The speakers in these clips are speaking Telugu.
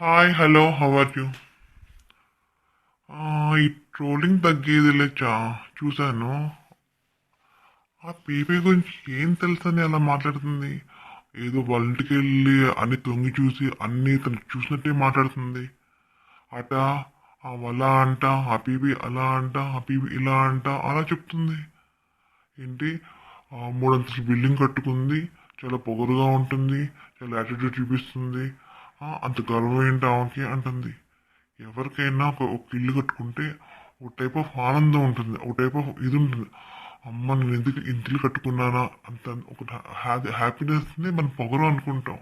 Hi hello how are you ఈ ట్రోలింగ్ తగ్గేదిలే చా చూశాను. ఆ పీపీ గురించి ఏం తెలుసని అలా మాట్లాడుతుంది? ఏదో వాళ్ళ ఇంటికి వెళ్ళి అన్ని తొంగి చూసి అన్ని తను చూసినట్టే మాట్లాడుతుంది. అట ఆ అలా అంట ఆ పీపీ అలా అంట ఆ పీపీ ఇలా అంట అలా చెప్తుంది. ఏంటి? మూడంతల బిల్డింగ్ కట్టుకుంది చాలా పొగరుగా ఉంటుంది చాలా యాటిట్యూడ్ చూపిస్తుంది. అంత గర్వం ఏంటి ఆమెకి అంటుంది. ఎవరికైనా ఒక ఒక ఇల్లు కట్టుకుంటే ఒక టైప్ ఆఫ్ ఆనందం ఉంటుంది ఒక టైప్ ఆఫ్ ఇది ఉంటుంది. అమ్మ నేను ఎందుకు ఇంత ఇల్లు కట్టుకున్నానా? అంత ఒక హ్యాపీనెస్ని మనం పొగరు అనుకుంటాం.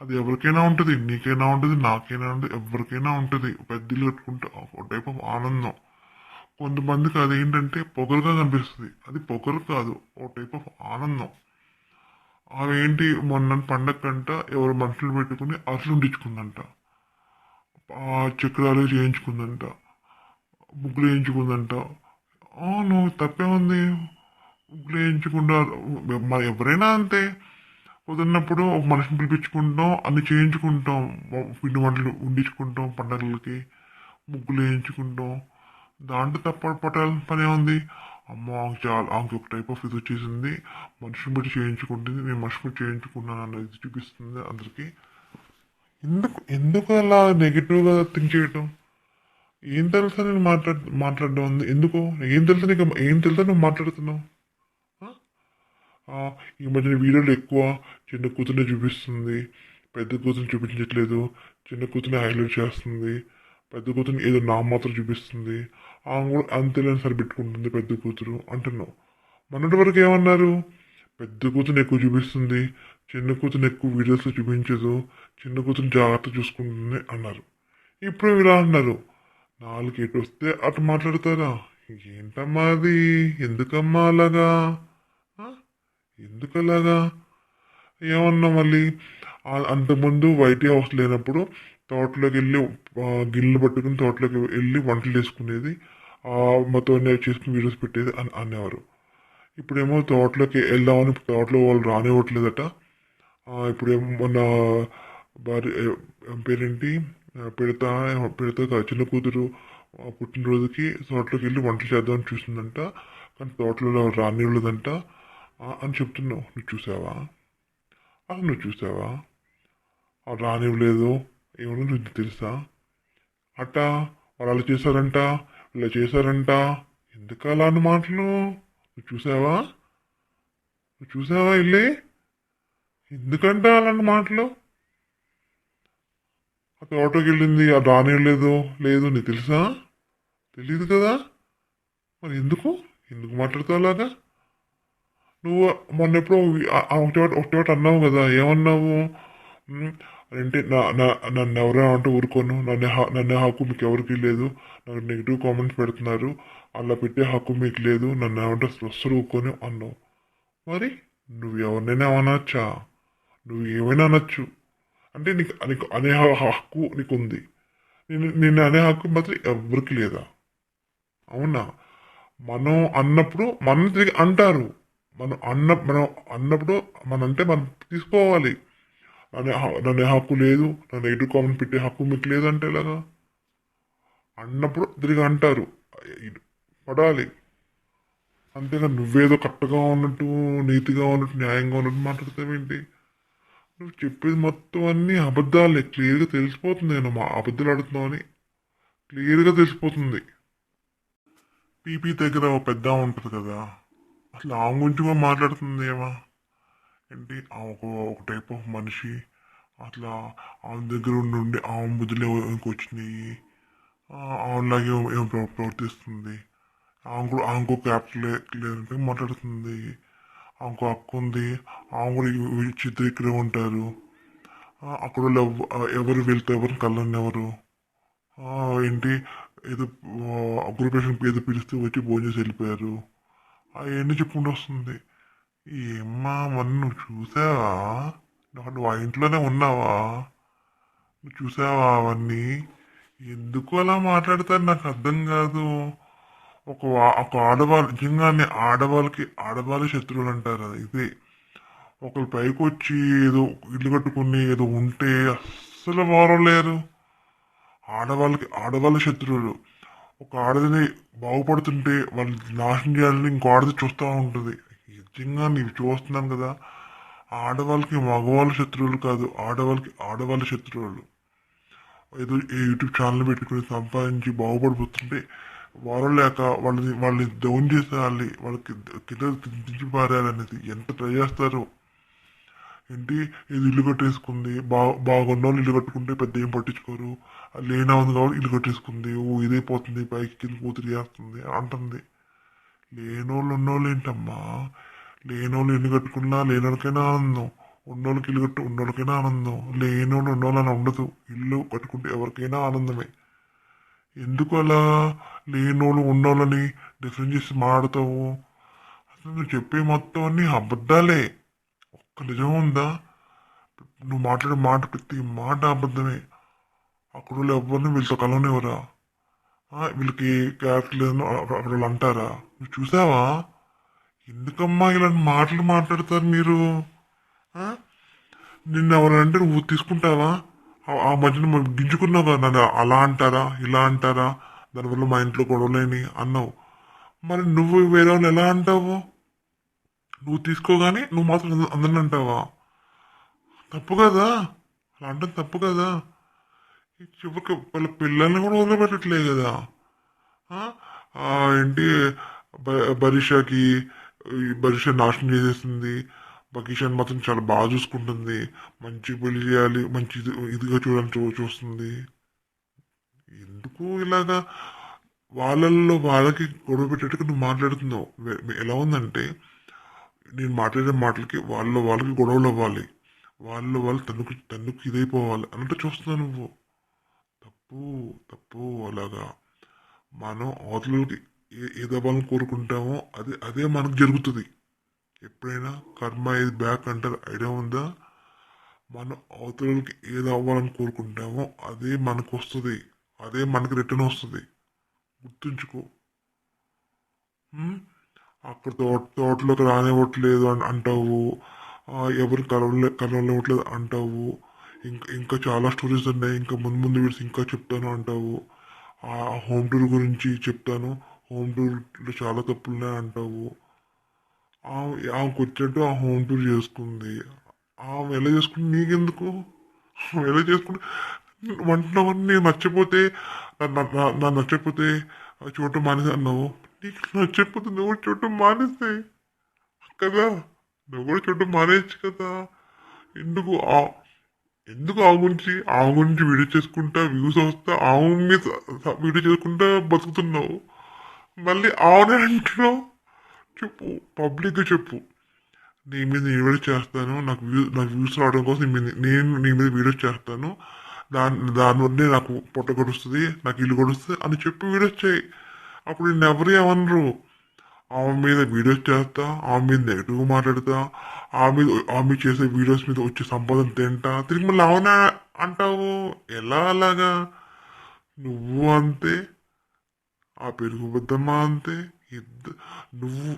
అది ఎవరికైనా ఉంటుంది నీకైనా ఉంటుంది నాకైనా ఉంటుంది ఎవరికైనా ఉంటుంది. పెద్ద ఇల్లు కట్టుకుంటే ఒక టైప్ ఆఫ్ ఆనందం. కొంతమందికి అది ఏంటంటే పొగరుగా కనిపిస్తుంది. అది పొగరు కాదు ఒక టైప్ ఆఫ్ ఆనందం. అవేంటి మొన్న పండగ కంట ఎవరు మనుషులు పెట్టుకుని అసలుండించుకుందంట ఆ చక్రాలు చేయించుకుందంట. ముగ్గులు వేయించుకుందంట. అవును తప్పే ఉంది ముగ్గులు వేయించకుండా ఎవరైనా అంతే. కుదిరినప్పుడు ఒక మనిషిని పిలిపించుకుంటాం అన్ని చేయించుకుంటాం. పిండి వంటలు ఉండించుకుంటాం పండగలకి. ముగ్గులు వేయించుకుంటాం. దాంట్లో తప్ప పట్టాల్సిన పనే ఉంది అమ్మ చాలా ఆమెకి ఒక టైప్ ఆఫ్ ఇది వచ్చేసింది. మనుషుని బట్టి చేయించుకుంటుంది నేను మనిషి బట్టి చేయించుకున్నాను అన్నది చూపిస్తుంది అందరికీ. ఎందుకు ఎందుకు అలా నెగిటివ్గా థింక్ చేయటం? ఏం తెలుసా నేను మాట్లాడ మాట్లాడడం ఉంది ఎందుకు? ఏం తెలుసా నీకు ఏం తెలుసా నువ్వు మాట్లాడుతున్నావు? ఈ మధ్యన వీడియోలు ఎక్కువ చిన్న కూతుర్ని చూపిస్తుంది. పెద్ద కూతురు చూపించట్లేదు. చిన్న కూతుర్ని హైలైట్ చేస్తుంది. పెద్ద కూతురుని ఏదో నా మాత్రం చూపిస్తుంది. ఆమె కూడా అంతేలేని సరిపెట్టుకుంటుంది పెద్ద కూతురు అంటున్నావు. మొన్నటి వరకు ఏమన్నారు? పెద్ద కూతురుని ఎక్కువ చూపిస్తుంది చిన్న కూతురుని ఎక్కువ వీడియోస్లో చూపించదు చిన్న కూతురుని జాగ్రత్త చూసుకుంటుంది అన్నారు. ఇప్పుడు ఇలా అన్నారు నాలుగు ఎటు వస్తే అటు మాట్లాడతారా? ఏంటమ్మా అది? ఎందుకమ్మా అలాగా? ఎందుకు అలాగా ఏమన్నా మళ్ళీ? అంతకుముందు వైట్ హౌస్ లేనప్పుడు తోటలోకి వెళ్ళి ఆ, గిన్నెలు పట్టుకుని తోటలోకి వెళ్ళి వంటలు చేసుకునేది ఆ, చేసుకుని వీడియోస్ పెట్టేది అని అనేవారు. ఇప్పుడేమో తోటలోకి వెళ్దామని తోటలో వాళ్ళు రానివ్వట్లేదట. ఇప్పుడేమో మొన్న భార్య పేరేంటి? పెడతా పెడతా చిన్న కూతురు పుట్టినరోజుకి తోటలోకి వెళ్ళి వంటలు చేద్దామని చూసిందంట. కానీ తోటలో రానివ్వలేదంట. అని చెప్తున్నావు. నువ్వు చూసావా? నువ్వు చూసావా? రానివ్వలేదు. ఏమన్నా నువ్వు తెలుసా? అట్ట వాళ్ళు అలా చేశారంట ఇలా చేశారంట. ఎందుకు అలా అన్న మాటలు నువ్వు చూసావా? నువ్వు చూసావా ఇల్లి? ఎందుకంట అలాంటి మాటలు అక్కడ ఆటోకి వెళ్ళింది ఆ రానివ్వలేదు. లేదు నీకు తెలుసా? తెలియదు కదా? మరి ఎందుకు? ఎందుకు మాట్లాడతావు అలాగా? నువ్వు మొన్న ఎప్పుడో ఒకటి ఒకటి అన్నావు కదా ఏమన్నావు? అంటే నా నా నన్ను ఎవరైనా అంటూ ఊరుకోను. నన్ను నన్ను హక్కు మీకు ఎవరికి లేదు. నాకు నెగిటివ్ కామెంట్స్ పెడుతున్నారు. అలా పెట్టే హక్కు మీకు లేదు. నన్ను ఏమంటే స్వస్సులు ఊరుకొని అన్నావు. మరి నువ్వు ఎవరినైనా అనొచ్చా నువ్వు ఏమైనా అనొచ్చు. అంటే నీకు నీకు అనే హక్కు నీకు ఉంది నేను నేను అనే హక్కు మాత్రం ఎవరికి లేదా? అవునా? మనం అన్నప్పుడు మనం తిరిగి అంటారు. మనం అన్న మనం అన్నప్పుడు మనంటే అంటే మనం తీసుకోవాలి. నన్ను హ- హక్కు లేదు. నన్ను ఎటు కామెంట్ పెట్టే హక్కు మీకు లేదంటే ఎలాగా? అన్నప్పుడు తిరిగి అంటారు. పడాలి. అంతేగా నువ్వేదో కరెక్ట్గా ఉన్నట్టు నీతిగా ఉన్నట్టు న్యాయంగా ఉన్నట్టు మాట్లాడతావేంటి నువ్వు చెప్పేది మొత్తం అన్ని అబద్ధాలే. క్లియర్గా తెలిసిపోతుంది నేను మా అబద్ధాలు ఆడుతున్నావు అని. క్లియర్గా తెలిసిపోతుంది. పీపీ దగ్గర ఒక పెద్ద ఉంటుంది కదా. అసలు ఆమె గురించి కూడా మాట్లాడుతుంది ఏమా? ఏంటి? ఆమె ఒక ఒక టైప్ ఆఫ్ మనిషి. అట్లా ఆమె దగ్గర ఉండి ఆమె బుద్ధులు వచ్చినాయి. ఆమెలాగే ఏం ఏం ప్రవర్తిస్తుంది. ఆమె కూడా ఆమెకు క్యాపిటల్ లేదంటే మాట్లాడుతుంది. ఆమెకు హక్కు ఉంది. ఆమె కూడా చిత్ర ఇక్కడ ఉంటారు. అక్కడ వాళ్ళు ఎవరు వెళ్తే ఎవరు కళ్ళని ఎవరు? ఏంటి? ఏదో అగ్రపేషన్ ఏదో పిలిస్తే వచ్చి భోజనం చేసి వెళ్ళిపోయారు. అవన్నీ చెప్పుకుంటూ వస్తుంది? ఏమ్మా మరి నువ్వు చూసావా? నువ్వు నువ్వు ఆ ఇంట్లోనే ఉన్నావా? నువ్వు చూసావా అవన్నీ? ఎందుకు అలా మాట్లాడతారు? నాకు అర్థం కాదు. ఒక ఒక ఆడవాళ్ళు నిజంగానే ఆడవాళ్ళకి ఆడవాళ్ళ శత్రువులు అంటారు అది. ఇదే. ఒకరు పైకి వచ్చి ఏదో ఇల్లు కట్టుకుని ఏదో ఉంటే అస్సలు వారం లేరు. ఆడవాళ్ళకి ఆడవాళ్ళ శత్రువులు. ఒక ఆడదిని బాగుపడుతుంటే వాళ్ళు నాశనం చేయాలని ఇంకో ఆడది చూస్తూ ఉంటుంది. నిజంగా నీవు చూస్తున్నాను కదా ఆడవాళ్ళకి మగవాళ్ళ శత్రువులు కాదు ఆడవాళ్ళకి ఆడవాళ్ళ శత్రువులు. ఏదో ఈ యూట్యూబ్ ఛానల్ పెట్టుకుని సంపాదించి బాగుపడిపోతుంటే వారం లేక వాళ్ళని వాళ్ళని డౌన్ చేసేయాలి వాళ్ళకి కింద దించి పారేయాలనేది ఎంత ట్రై చేస్తారో. ఏంటి? ఇది ఇల్లు కట్టేసుకుంది బాగా బాగున్న వాళ్ళు ఇల్లు కట్టుకుంటే పెద్ద ఏం పట్టించుకోరు. లేనా ఉంది కాబట్టి ఇల్లు కట్టేసుకుంది ఓ ఇదైపోతుంది పైకి కింద కూతురు చేస్తుంది అంటుంది. లేనోళ్ళు ఉన్నోళ్ళు ఏంటమ్మా లేనోళ్ళు ఇల్లు కట్టుకున్నా లేనోళ్ళకైనా ఆనందం. ఉన్నోళ్ళకి ఇల్లు కట్టు ఉన్నోళ్ళకైనా ఆనందం. లేనోళ్ళు ఉన్నోళ్ళని ఉండదు. ఇల్లు కట్టుకుంటే ఎవరికైనా ఆనందమే. ఎందుకు అలా లేనోళ్ళు ఉన్నోళ్ళని డిఫరెన్స్ చేసి మాడతావు అసలు నువ్వు చెప్పే మొత్తం అన్ని అబద్ధాలే. ఒక్క నిజం ఉందా? నువ్వు మాట్లాడే మాట ప్రతి మాట అబద్ధమే. అక్కడ వాళ్ళు ఎవరిని వీళ్ళతో కలవనివరా వీళ్ళకి క్యారెక్టర్ లేదని వాళ్ళు అంటారా? నువ్వు చూసావా? ఎందుకమ్మా ఇలాంటి మాటలు మాట్లాడతారు మీరు? నిన్ను ఎవరంటే నువ్వు తీసుకుంటావా? ఆ- మధ్యన మనం గింజుకున్నావు? కదా నన్ను అలా అంటారా? ఇలా అంటారా? దానివల్ల మా ఇంట్లో గొడవలేని అన్నావు. మరి నువ్వు వేరే వాళ్ళు ఎలా అంటావు? నువ్వు తీసుకోగానే నువ్వు మాత్రం అందరిని అంటావా? తప్పు కదా? అలా అంటే తప్పు కదా? చివరికి వాళ్ళ పిల్లల్ని కూడా వదిలిపెట్టట్లేదు కదా. ఆ? ఏంటి బరిషాకి ఈ బరిషా నాశనం చేసేస్తుంది. బకీషాని మాత్రం చాలా బాగా చూసుకుంటుంది. మంచి పెళ్ళి చేయాలి మంచి ఇది ఇదిగా చూడాలని చూస్తుంది. ఎందుకు ఇలాగా? వాళ్ళల్లో వాళ్ళకి గొడవ పెట్టేట్టుగా నువ్వు మాట్లాడుతున్నావు. ఎలా ఉందంటే నేను మాట్లాడే మాటలకి వాళ్ళ వాళ్ళకి గొడవలు అవ్వాలి. వాళ్ళు వాళ్ళు తనకు తనకు ఇదైపోవాలి. అన్నట్టు చూస్తున్నావు నువ్వు. తప్పు తప్పు అలాగా. మనం అవతలకి ఏ ఏదవ్వాలని కోరుకుంటామో అది అదే మనకు జరుగుతుంది. ఎప్పుడైనా కర్మ ఇది బ్యాక్ అంటారు. ఐడియా ఉందా? మనం అవతలకి ఏది అవ్వాలని కోరుకుంటామో అదే మనకు వస్తుంది. అదే మనకి రిటర్న్ వస్తుంది. గుర్తుంచుకో. అక్కడ తోట తోటలోకి రానివ్వట్లేదు అని అంటావు. ఎవరు కలవలే కలవలేవట్లేదు అంటావు. ఇంకా ఇంకా చాలా స్టోరీస్ ఉన్నాయి. ఇంకా ముందు ముందు వీడియోస్ ఇంకా చెప్తాను అంటావు. ఆ హోమ్ టూర్ గురించి చెప్తాను. హోమ్ టూర్లో చాలా తప్పులు ఉన్నాయి అంటావు. ఆమె ఆమెకు వచ్చినట్టు ఆ హోమ్ టూర్ చేసుకుంది. ఆమె ఎలా చేసుకుంది? నీకెందుకు? ఎలా చేసుకుంటే వంటనవన్నీ నేను నచ్చపోతే నా- నా- నచ్చకపోతే ఆ చూడటం మానేసి అన్నావు. నీకు నచ్చకపోతే నువ్వు కూడా చూడటం మానేస్తే కదా? నువ్వు కూడా చూడటం మానేయచ్చు కదా? ఎందుకు? ఆ ఎందుకు ఆ గురించి? ఆ గురించి వీడియో చేసుకుంటా వ్యూస్ వస్తా ఆమె మీద వీడియో చేసుకుంటా బతుకుతున్నావు. మళ్ళీ ఆమె అంటున్నావు? చెప్పు పబ్లిక్గా చెప్పు. నీ మీద నేను వీడియో చేస్తాను నాకు వ్యూ నాకు వ్యూస్ రావడం కోసం నేను నీ మీద వీడియో చేస్తాను. దాని దానివల్లే నాకు పొట్ట గడుస్తుంది నాకు ఇల్లు గడుస్తుంది అని చెప్పి వీడియోస్ చేయి. అప్పుడు నేను ఎవరు ఏమనరు? ఆమె మీద వీడియోస్ చేస్తా ఆమె మీద నెగిటివ్గా మాట్లాడతా ఆమె మీద ఆమె చేసే వీడియోస్ మీద వచ్చే సంపాదన తింటా. తిరిగి మళ్ళీ అవునా అంటావు? ఎలా అలాగా? నువ్వు అంతే ఆ పెరుగు బద్దమ్మ అంతే ఇద్ద నువ్వు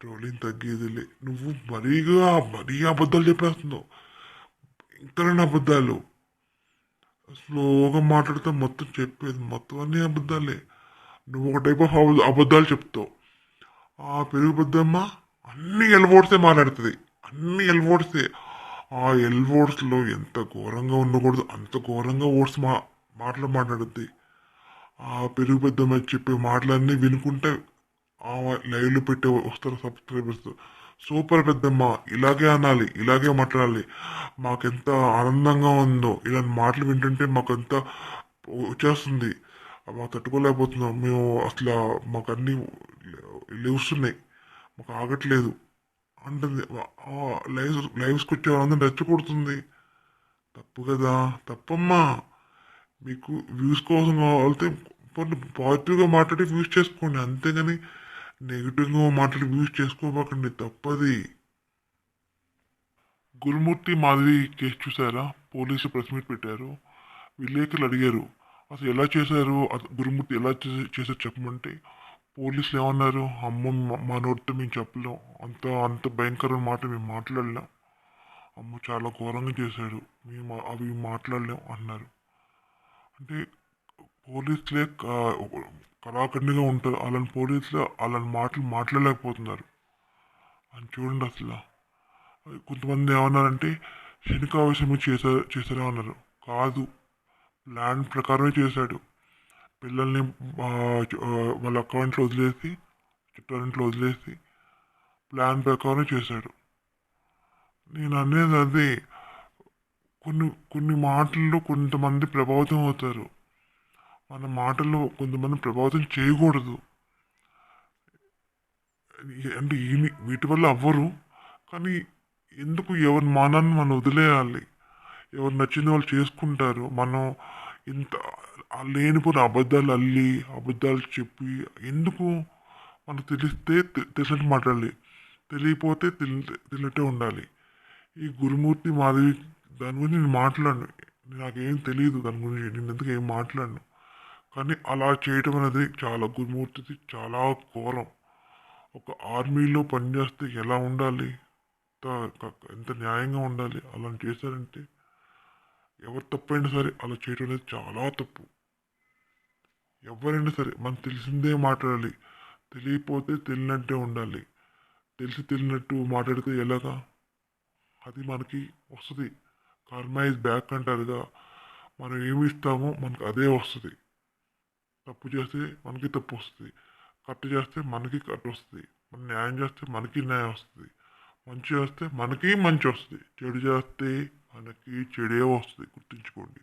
ట్రోలింగ్ తగ్గేదిలే. నువ్వు మరీగా మరీ అబద్ధాలు చెప్పేస్తున్నావు. ఇంకా అబద్ధాలు. స్లోగా మాట్లాడితే మొత్తం చెప్పేది మొత్తం అన్ని అబద్ధాలే. నువ్వు ఒక టైప్ ఆఫ్ అబద్ధాలు చెప్తావు. ఆ పెరుగు పెద్దమ్మ అన్ని ఎల్వోడ్సే మాట్లాడుతుంది. అన్ని ఎల్వోడ్సే ఆ ఎల్వోడ్స్లో ఎంత ఘోరంగా ఉండకూడదు అంత ఘోరంగా ఓట్స్ మా మాటలు మాట్లాడుద్ది. ఆ పెరుగు పెద్దమ్మ చెప్పే మాటలన్నీ వినుకుంటే ఆ లైవ్లో పెట్టే వస్తారు సబ్స్క్రైబర్స్ సూపర్ పెద్దమ్మ ఇలాగే అనాలి ఇలాగే మాట్లాడాలి. మాకెంత ఆనందంగా ఉందో ఇలాంటి మాటలు వింటుంటే మాకు ఎంత వచ్చేస్తుంది. మాకు తట్టుకోలేకపోతున్నాం. మేము అట్లా మాకు అన్ని లేవుస్తున్నాయి మాకు ఆగట్లేదు. అంటుంది. లైవ్ లైవ్స్కి వచ్చే వాళ్ళందరూ రెచ్చగొడుతుంది తప్పు కదా. తప్పమ్మా. మీకు వ్యూస్ కోసం కావాలితే పాజిటివ్గా మాట్లాడి వ్యూస్ చేసుకోండి. అంతేగాని నెగిటివ్గా మాట్లాడి వ్యూస్ చేసుకోబోకండి. తప్పది. గురుమూర్తి మాధవి కేసు చూసారా? పోలీసు ప్రెస్ మీట్ పెట్టారు. విలేకరులు అడిగారు. అసలు ఎలా చేశారు? గురుమూర్తి ఎలా చేశారు చెప్పమంటే పోలీసులు ఏమన్నారు? అమ్మ మా- నోటితో మేము చెప్పలేం. అంత అంత భయంకరమైన మాట మేము మాట్లాడలేం. అమ్మ చాలా ఘోరంగా చేశాడు. మేము అవి మాట్లాడలేం అన్నారు. అంటే పోలీసులే క- కరాఖండిగా ఉంటారు. అలాంటి పోలీసులు అలాంటి మాటలు మాట్లాడలేకపోతున్నారు. అని చూడండి అసలు. కొంతమంది ఏమన్నారంటే శనికావేశం చేశారు చేశారా అన్నారు. కాదు. ప్లాన్ ప్రకారమే చేశాడు. పిల్లల్ని వాళ్ళ అక్క వాళ్ళ అకౌంట్లో వదిలేసి చుట్టారింట్లో వదిలేసి ప్లాన్ ప్రకారం చేశాడు. నేను అనేది అదే. కొన్ని కొన్ని మాటల్లో కొంతమంది ప్రభావితం అవుతారు. మన మాటల్లో కొంతమంది ప్రభావితం చేయకూడదు. అంటే ఈని వీటి వల్ల అవ్వరు. కానీ ఎందుకు ఎవరి మానాన్ని మనం వదిలేయాలి? ఎవరు నచ్చింది వాళ్ళు చేసుకుంటారు. మనం ఇంత లేనిపోయిన అబద్ధాలు అల్లి అబద్ధాలు చెప్పి ఎందుకు మనకు తెలిస్తే తెలిసినట్టు మాట్లాడాలి. తెలియపోతే తెలియటే ఉండాలి. ఈ గురుమూర్తి మాధవి దాని గురించి నేను మాట్లాడను. నాకేం తెలియదు దాని గురించి. నేను ఎందుకు ఏం మాట్లాడను? కానీ అలా చేయటం అనేది చాలా గురుమూర్తిది చాలా ఘోరం. ఒక ఆర్మీలో పనిచేస్తే ఎలా ఉండాలి? ఎంత ఎంత న్యాయంగా ఉండాలి? అలా చేశారంటే ఎవరు తప్పైనా సరే అలా చేయడం అనేది చాలా తప్పు. ఎవరైనా సరే మనం తెలిసిందే మాట్లాడాలి. తెలియపోతే తెలియనట్టే ఉండాలి. తెలిసి తెలియనట్టు మాట్లాడితే ఎలాగా? అది మనకి వస్తుంది. కర్మ ఇస్ బ్యాక్ అంటారుగా మనం ఏమి ఇస్తామో మనకు అదే వస్తుంది. తప్పు చేస్తే మనకి తప్పు వస్తుంది. కట్టు చేస్తే మనకి కట్టు వస్తుంది. మనం న్యాయం చేస్తే మనకి న్యాయం వస్తుంది. మంచి చేస్తే మనకి మంచి వస్తుంది. చెడు చేస్తే మనకి చెడే వస్తుంది. గుర్తుంచుకోండి.